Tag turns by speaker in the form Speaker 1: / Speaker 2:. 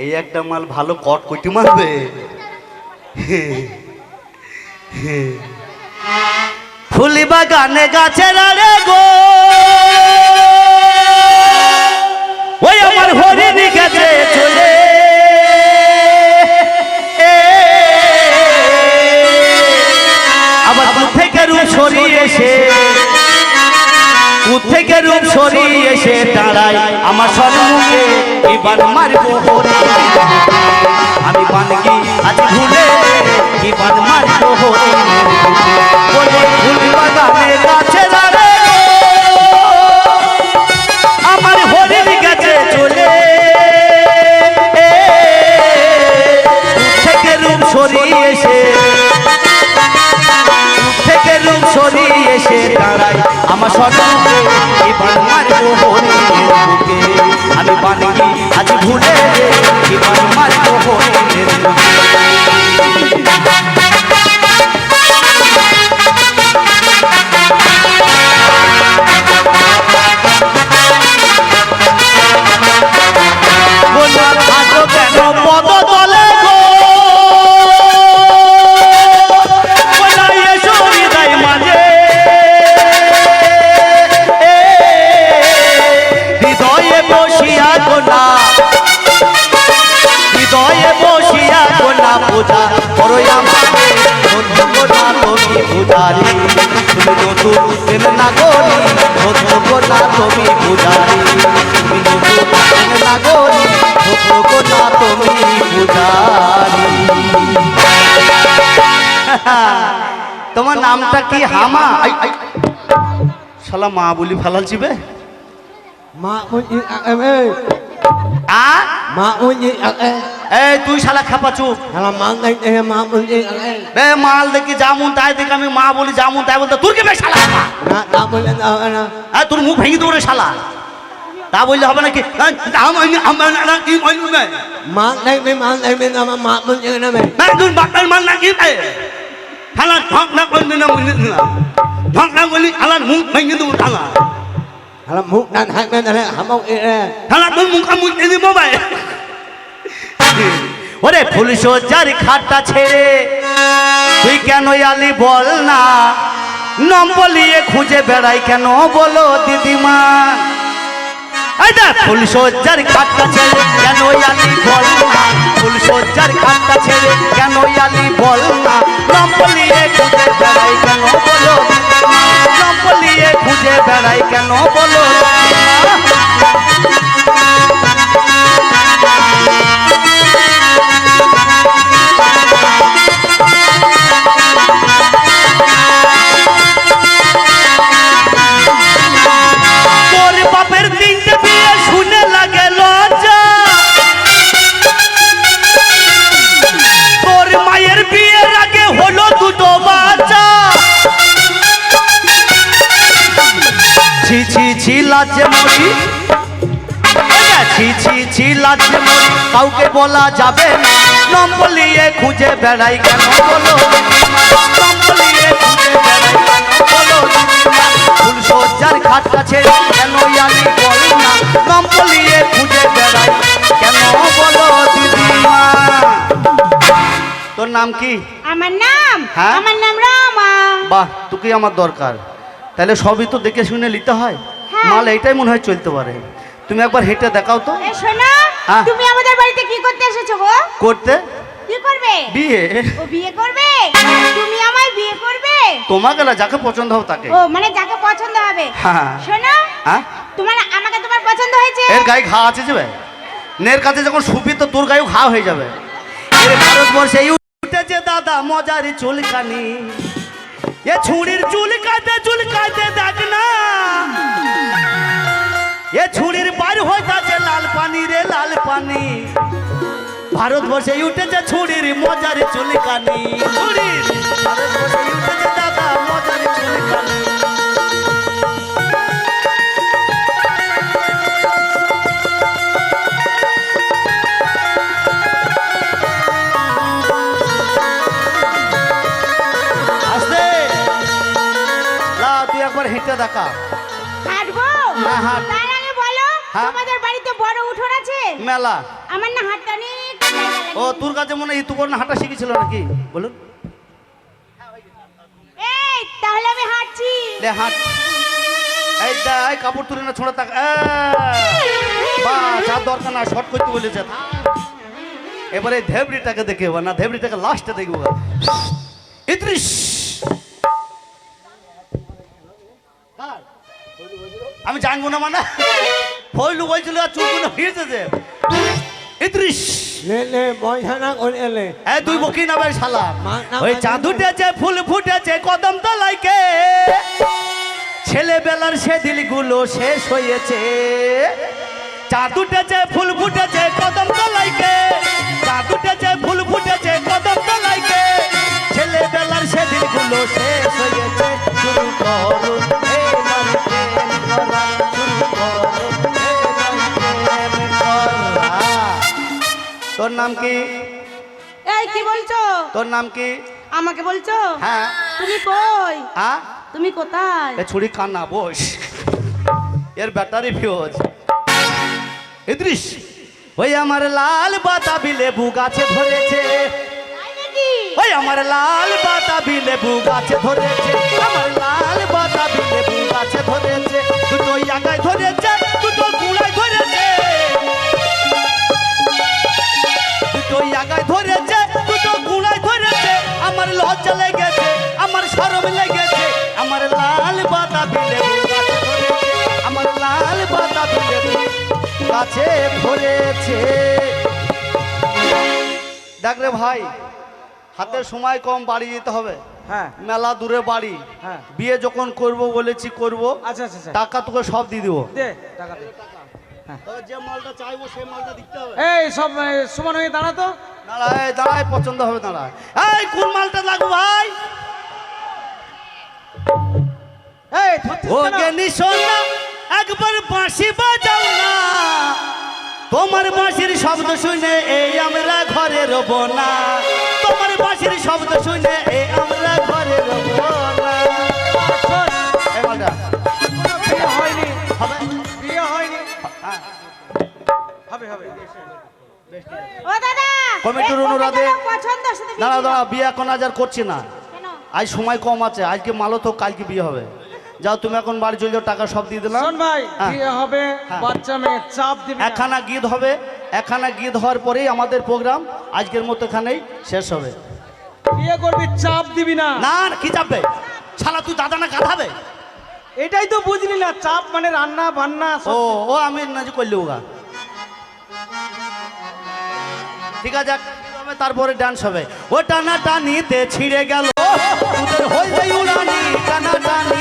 Speaker 1: এই একটা মাল ভালো কট কইটি মারবে। ফুলি বাগানে গাছের আরে গো। ওই আমার হরিণী গেছে চলে। এসে দাঁড়ায় আমার সন্মুখে এবার মারব আমি বানগি আজ ভুলে এবার মারবো এবার মারবো হরিণের বুকে। আমি বানগি আজ ভুলে এবার মারবো হরিণের বুকে। তুমি পূজারি। তুমি নতুন গোলা তুমি পূজারি। তুমি নতুন গোলা তুমি পূজারি। তোমার নামটা কি হামা। শালা মা বলি ফালালছি বে।
Speaker 2: মা
Speaker 1: আ?
Speaker 2: মা মুই
Speaker 1: এই তুই শালা খাপা চুপ
Speaker 2: হালা মান নাই এ মা
Speaker 1: বে মাল দেখি যেমন তাই দেখি আমি মা বলি যেমন তাই বলতে তোর কি বে শালা?
Speaker 2: না না বলে না না।
Speaker 1: তোর মুখ ভেঙে দেবো রে শালা। তা বললে হবে নাকি? আমার আমার না?
Speaker 2: মা নাই মে মা নাই মে না মা
Speaker 1: তুই বাপের? শালা করবি বলি না। ঢক না বলি শালার মুখ ভেঙে দেবো শালা।
Speaker 2: মুখ না হাই মে না হামও এ
Speaker 1: শালা তোর মুখ মুখ দিব ভাই ওরে ফুল সজ্জার খাটটা ছেড়ে তুই কেন আলি বল না নম বলিয়ে খুঁজে বেড়াই কেন বলো দিদিমা ফুল সজ্জার খাটটা ছেড়ে কেন আলি বল না ফুল সজ্জার খাটটা ছেড়ে কেন আলি বল না বেড়াই কেন বলো? ছি ছি ছি লাজে মরি ছি ছি ছি লাজে মরি কাউকে বলা যাবে না। নম্বর নিয়ে খুঁজে বেড়াই কেন বলো? নম্বর নিয়ে খুঁজে বেড়াই কেন বলো? ফুল সজ্জার খাটটা ছেড়ে কেন আলি বল না? নম্বর নিয়ে খুঁজে বেড়াই কেন বলো দিদিমা তোর নাম কি?
Speaker 3: আমার নাম?
Speaker 1: হ্যাঁ?
Speaker 3: আমার নাম রামা।
Speaker 1: বাহ তোকে আমার দরকার। তাহলে সবই তো দেখে শুনে নিতে হ্যাঁ। মাল এইটাই মনে হয় চলতে পারে। তুমি একবার হেঁটে দেখাও তো।
Speaker 3: এ শোনো
Speaker 1: হ্যাঁ।
Speaker 3: তুমি আমাদের বাড়িতে কি করতে এসেছ গো?
Speaker 1: করতে?
Speaker 3: কি করবে?
Speaker 1: বিয়ে।
Speaker 3: ও বিয়ে করবে? তুমি আমায় বিয়ে করবে?
Speaker 1: তোমাকে না যাকে পছন্দ হবে তাকে।
Speaker 3: ও মানে যাকে পছন্দ হবে।
Speaker 1: হ্যাঁ।
Speaker 3: শোনো
Speaker 1: হ্যাঁ?
Speaker 3: তোমার আমাকে তোমার পছন্দ হয়েছে?
Speaker 1: এর গায়ে ঘা আছে যাবে নের কাছে যখন সুপি তো তোর গায়েও ঘা হয়ে যাবে। এর ভারতবর্ষে এই উঠেছে দাদা মজার চুলকানি। এ ছুরির চুল কাটে চুল কাটে দেখ না। এ ছুরির বার হইতাছে লাল পানি রে লাল পানি। ভারতবর্ষে উঠেছে ছুরির মজার চুলকানি। ছুরির? ভারতবর্ষে উঠেছে দাদা মজার চুলকানি। আসতে। একবার হেঁটে দেখা।
Speaker 3: হাঁটবো?
Speaker 1: হ্যাঁ, হাঁট। হ্যাঁ।
Speaker 3: তোমাদের বাড়িতে বড় উঠোন আছে?
Speaker 1: মেলা।
Speaker 3: আমার না হাতটা অনেক
Speaker 1: ও তোর কাছে মনে হয় ইতু করে হাঁটা শিখেছিল নাকি? বলুন।
Speaker 3: এই তাহলে আমি হাঁটছি।
Speaker 1: লে হাঁট। এই দা এই কাপড় তুলে না ছোড়া থাক বা যা দরকার না শর্ট করতে বলেছে। এবারে ধেবড়িটাকে দেখে না ধেবড়িটাকে লাস্টে দেখব। ইদ্রিস! আমি জানব না মানে? ফইলু বলছিল চুলগুলো হয়েছে ইদ্রিস।
Speaker 2: লে লে পয়সা না করে এলে।
Speaker 1: এই তুই বকি না ভাই শালা। ওই চাঁদ উঠেছে ফুল ফুটেছে কদম তলাইকে ছেলেবেলার সে দিলগুলো শেষ হয়েছে। চাঁদ উঠেছে ফুল ফুটেছে কদম তলাইকে চাঁদ উঠেছে ফুল ফুটেছে কদম তলাইকে ছেলেবেলার সে দিলগুলো শেষ হয়েছে শুরু করো। তোর নাম কি?
Speaker 4: এই কি বলছো?
Speaker 1: তোর নাম কি?
Speaker 4: আমাকে বলছো?
Speaker 1: হ্যাঁ।
Speaker 4: তুমি কই?
Speaker 1: হ্যাঁ?
Speaker 4: তুমি কোথায়?
Speaker 1: এ ছুরি কান্না বস। এর ব্যাটারি ফিউজ ইদ্রিস ওই আমার লাল বাতাবি লেবু গাছে ধরেছে। ওই আমার লাল বাতাবি লেবু গাছে ধরেছে। আমার লাল বাতাবি লেবু গাছে ধরেছে। ধরেছে। দেখ রে ভাই হাতে সময় কম বাড়ি যেতে হবে।
Speaker 5: হ্যাঁ।
Speaker 1: মেলা দূরে বাড়ি।
Speaker 5: হ্যাঁ।
Speaker 1: বিয়ে যখন করব বলেছি করব।
Speaker 5: আচ্ছা আচ্ছা আচ্ছা।
Speaker 1: টাকা তোকে সব দিয়ে দেবো।
Speaker 5: দে টাকা দে।
Speaker 1: তবে যে মালটা চাইব সেই মালটা দিতে হবে।
Speaker 5: এই সব সমান হয়ে দাঁড়া তো।
Speaker 1: দাঁড়ায় দাঁড়ায় পছন্দ হবে দাঁড়ায় এই কোন মালটা ভাই?
Speaker 5: এই ধরছিস
Speaker 1: ও জ্ঞানী সোনা একবার বাঁশি বাজাও না তোমার বাঁশির শব্দ শুনে এই আমরা ঘরে রব না। তোমার বাঁশির শব্দ শুনে এই আমরা ঘরে রব না। এই মালটা
Speaker 5: হয়নি।
Speaker 1: হবে?
Speaker 5: বিয়ে হয়নি।
Speaker 1: হ্যাঁ।
Speaker 5: হবে হবে।
Speaker 3: ও দাদা
Speaker 1: কমিটির অনুরোধে- দাঁড়া দাঁড়া বিয়ে। এখন আজ আর করছি না। আজ সময় কম আছে আজকে মালো তো কালকে বিয়ে হবে। যাও তুমি এখন বাড়ি চলে যাও টাকা সব দিয়ে দিলাম।
Speaker 5: শোন ভাই
Speaker 1: হ্যাঁ।
Speaker 5: বিয়ে হবে
Speaker 1: হ্যাঁ।
Speaker 5: বাচ্চা মেয়ে চাপ দিবি না।
Speaker 1: একখানা গীত হবে একখানা গীত হওয়ার পরেই আমাদের প্রোগ্রাম আজকের মতো এখানেই শেষ হবে।
Speaker 5: বিয়ে করবি চাপ দিবি না।
Speaker 1: না না, কি যাবে শালা তুই দাদা না গাধাবে?
Speaker 5: এটাই তো বুঝলি না চাপ মানে রান্না বান্না
Speaker 1: ও
Speaker 5: সব
Speaker 1: ও আমি নাজি করলে ওগা। ঠিক আছে এক হবে, তারপরে ডান্স হবে। ও টানা টানিতে ছিঁড়ে গেল। তোদের উড়ানি টানা টানিতে